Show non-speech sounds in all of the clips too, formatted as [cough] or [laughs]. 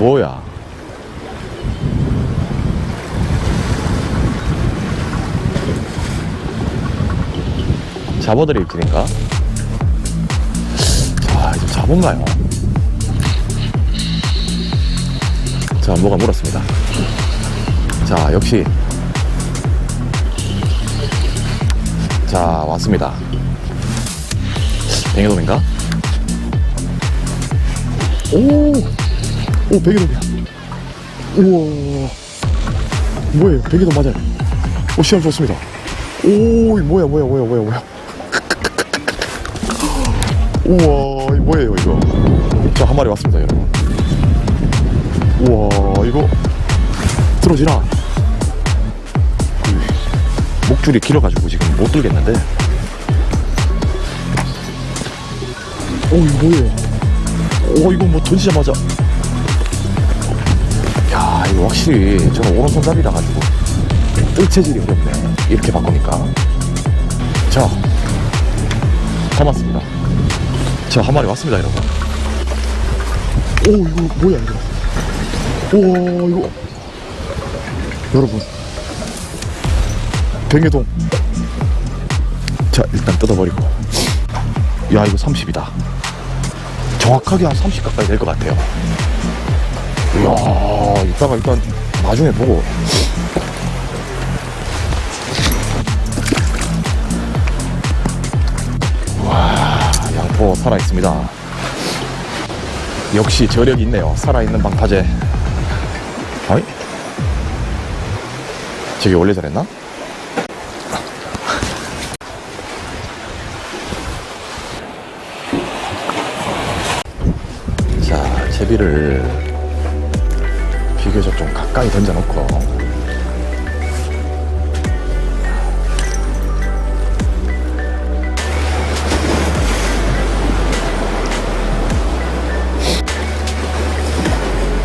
뭐야? 길인가? 자, 이제 잡은가요? 자, 뭐가 물었습니다. 자, 역시. 자, 왔습니다. 뱅에돔인가? 오! 오, 뱅에돔이야. 우와. 뭐예요? 뱅에돔 맞아요. 오, 시험 좋습니다. 오, 이 뭐야, 뭐야, 뭐야, 뭐야, 뭐야. 우와, 이 뭐예요, 이거. 자, 한 마리 왔습니다, 여러분. 우와, 이거. 들어지나? 그, 목줄이 길어가지고 지금 못 들겠는데. 오, 이거 뭐예요? 오, 이거 뭐 던지자마자. 야, 이거 확실히 저는 오른손잡이라 가지고 뜰 체질이 어렵네. 이렇게 바꾸니까. 자, 담았습니다. 자, 한 마리 왔습니다, 여러분. 오, 이거 뭐야, 이거. 오, 이거. 여러분. 뱅에동. 자, 일단 뜯어버리고. 야, 이거 30이다. 정확하게 한 30 가까이 될 것 같아요. 이야, 이따가 일단 나중에 보고. 와, 양포 살아있습니다. 역시 저력이 있네요. 살아있는 방파제. 어이? 저기 원래 저랬나? 자, 제비를 비교적 좀 가까이 던져놓고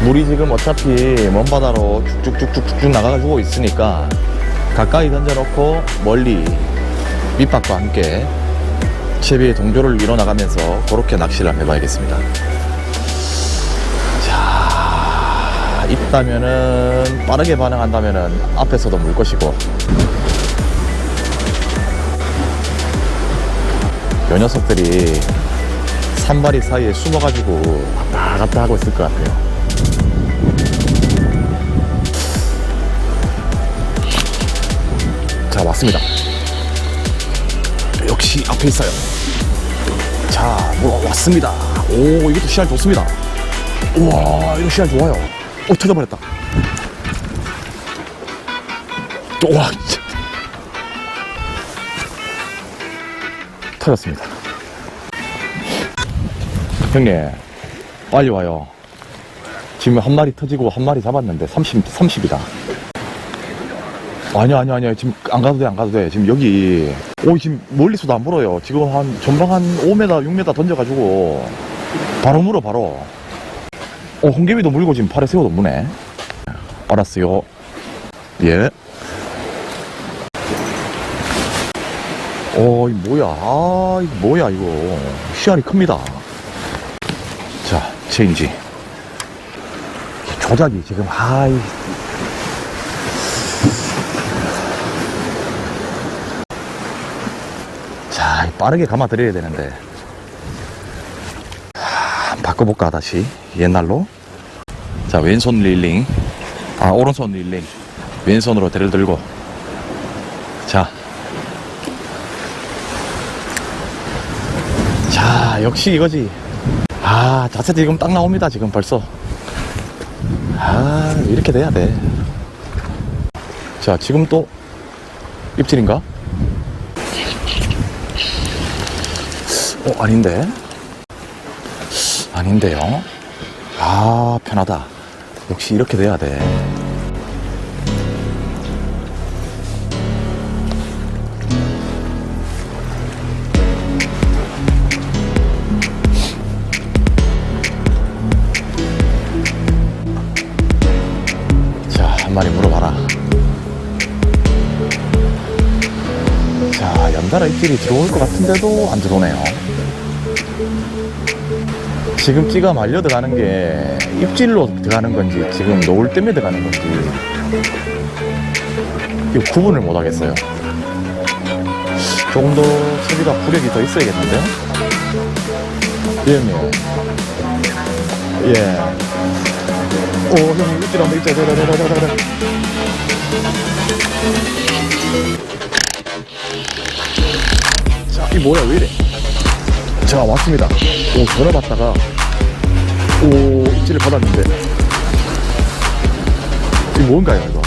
물이 지금 어차피 먼 바다로 쭉쭉쭉쭉쭉 나가가지고 있으니까 가까이 던져놓고 멀리 밑밥과 함께 채비의 동조를 이뤄나가면서 그렇게 낚시를 한번 해봐야겠습니다. 있다면은 빠르게 반응한다면은 앞에서도 물 것이고 요 녀석들이 산발이 사이에 숨어가지고 왔다 갔다 하고 있을 것 같아요. 자, 왔습니다. 역시 앞에 있어요. 자, 뭐 왔습니다. 오, 이것도 시야 좋습니다. 우와, 이거 시야 좋아요. 오, 터져버렸다. 또, 와. 터졌습니다. 형님, 빨리 와요. 지금 한 마리 터지고 한 마리 잡았는데 30, 30이다. 아니야, 아니야, 아니야. 지금 안 가도 돼, 안 가도 돼. 지금 여기, 오, 지금 멀리서도 안 물어요. 지금 한, 전방 한 5m, 6m 던져가지고, 바로 물어, 바로. 어, 홍개비도 물고 지금 팔에 새우도 무네. 알았어요. 예. 어, 이 뭐야. 아, 이거 뭐야, 이거. 씨알이 큽니다. 자, 체인지. 조작이 지금, 아이. 자, 빠르게 감아드려야 되는데. 하, 바꿔볼까, 다시. 옛날로. 자, 왼손 릴링. 아, 오른손 릴링. 왼손으로 대를 들고. 자. 자, 역시 이거지. 아, 자세도 지금 딱 나옵니다, 지금 벌써. 아, 이렇게 돼야 돼. 자, 지금 또 입질인가? 어, 아닌데? 아닌데요? 아, 편하다. 역시 이렇게 돼야 돼. 자, 한 마리 물어봐라. 자, 연달아 입질이 들어올 것 같은데도 안 들어오네요. 지금 찌가 말려 들어가는 게 입질로 들어가는 건지 지금 노을 때문에 들어가는 건지 이 구분을 못 하겠어요. 조금 더 채비가 부력이 더 있어야겠는데? 예, 형님. 예. 오, 형님, 입질 한번 입질. 저래, 저래, 저래. 자, 이 뭐야, 왜 이래? 자, 왔습니다. 오, 전화 받다가, 오, 입질을 받았는데. 이 뭔가요, 이거?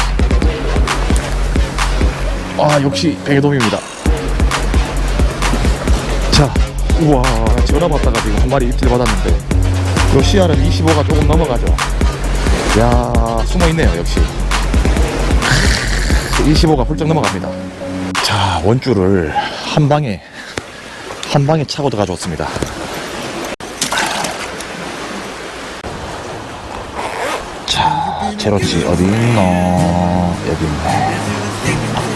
아, 역시 백해돔입니다. 자, 우와, 전화 받다가 지금 한 마리 입질 받았는데, 요 CR은 25가 조금 넘어가죠. 야, 숨어 있네요, 역시. 25가 훌쩍 넘어갑니다. 자, 원줄을 한 방에, 한 방에 차고 들어가 줬습니다. 자, 제로치 어디 있노? 여기 있네.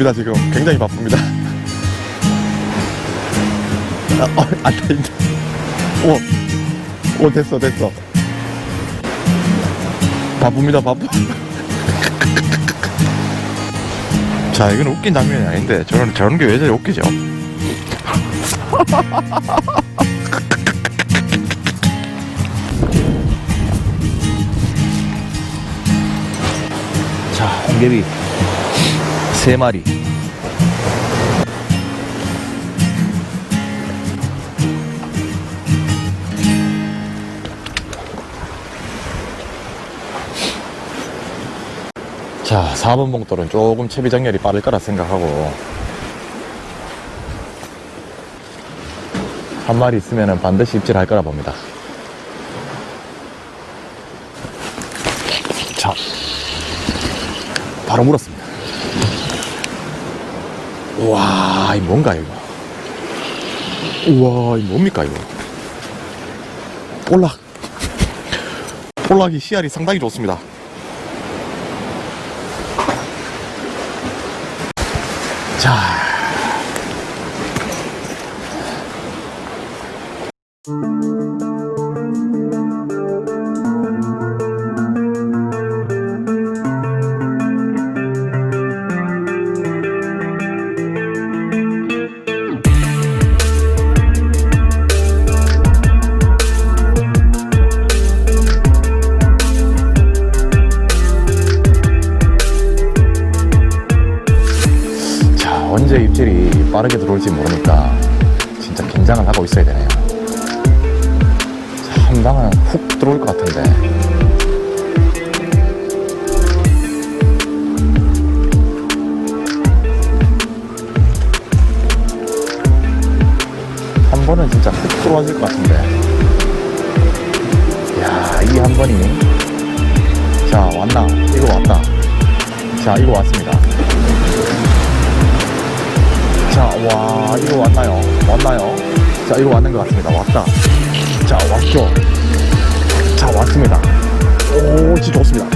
바쁩니다, 지금. 굉장히 바쁩니다. 아, 어, 안 다닌다. 오, 오, 됐어, 됐어. 바쁩니다, 바쁘. [laughs] 자, 이건 웃긴 장면이 아닌데, 저런, 저런 게 왜 저리 웃기죠? 자, 홍개비 세 마리. 자, 4번 봉돌은 조금 채비 정렬이 빠를 거라 생각하고 한 마리 있으면 반드시 입질할 거라 봅니다. 자, 바로 물었습니다. 우와, 이 뭔가 이거? 우와, 이 뭡니까 이거? 볼락. 볼락이 씨알이 상당히 좋습니다. 자. 자, 올지 모르니까 진짜 긴장을 하고 있어야 되네요. 자, 한 방은 훅 들어올 것 같은데. 한 번은 진짜 훅 들어와질 것 같은데. 야, 이 한 번이. 자, 왔나? 이거 왔다. 자, 이거 왔습니다. 이거 왔나요? 왔나요? 자, 이거 왔는 것 같습니다. 왔다. 자, 왔죠? 자, 왔습니다. 오, 진짜 좋습니다.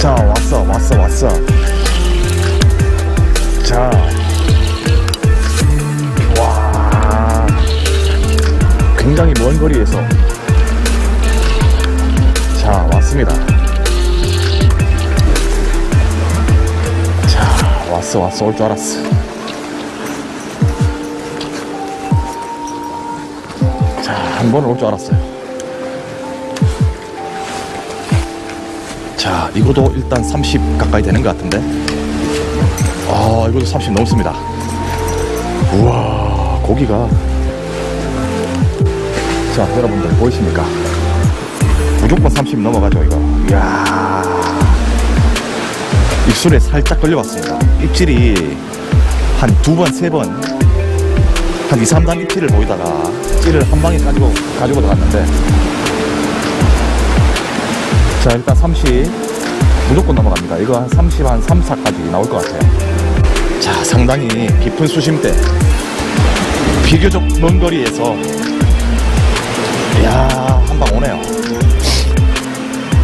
자, 왔어, 왔어, 왔어. 자, 와, 굉장히 먼 거리에서. 자, 왔습니다. 자, 왔어, 왔어, 올 줄 알았어. 한 번은 올 줄 알았어요. 자, 이거도 일단 30 가까이 되는 것 같은데. 아, 이것도 30 넘습니다. 우와, 고기가. 자, 여러분들 보이십니까? 무조건 30 넘어가죠, 이거. 이야. 입술에 살짝 걸려봤습니다. 입질이 한 두 번, 세 번 한 2, 3단 입질을 보이다가 찌를 한 방에 가지고, 가지고 들어갔는데. 자, 일단 30. 무조건 넘어갑니다. 이거 한 30, 한 3, 4까지 나올 것 같아요. 자, 상당히 깊은 수심대. 비교적 먼 거리에서. 이야, 한 방 오네요.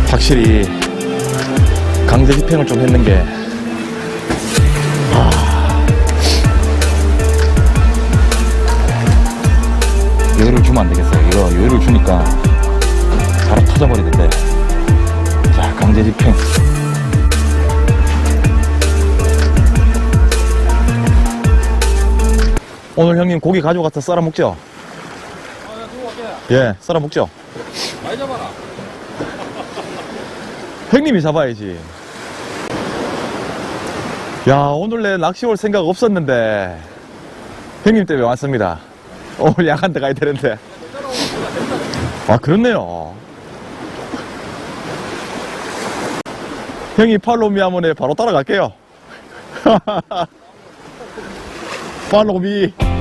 확실히 강제 집행을 좀 했는 게 여유를 주면 안 되겠어요. 이거 여유를 주니까 바로 터져버리는데. 자, 강제 집행. 오늘 형님 고기 가져가서 썰어 먹죠? 예, 썰어 먹죠? 많이 잡아라. 형님이 잡아야지. 야, 오늘 내 낚시 올 생각 없었는데, 형님 때문에 왔습니다. 오늘 야간 데 가야 되는데. 아, 그렇네요. 형이 팔로미 하면 바로 따라갈게요. [laughs] 팔로미.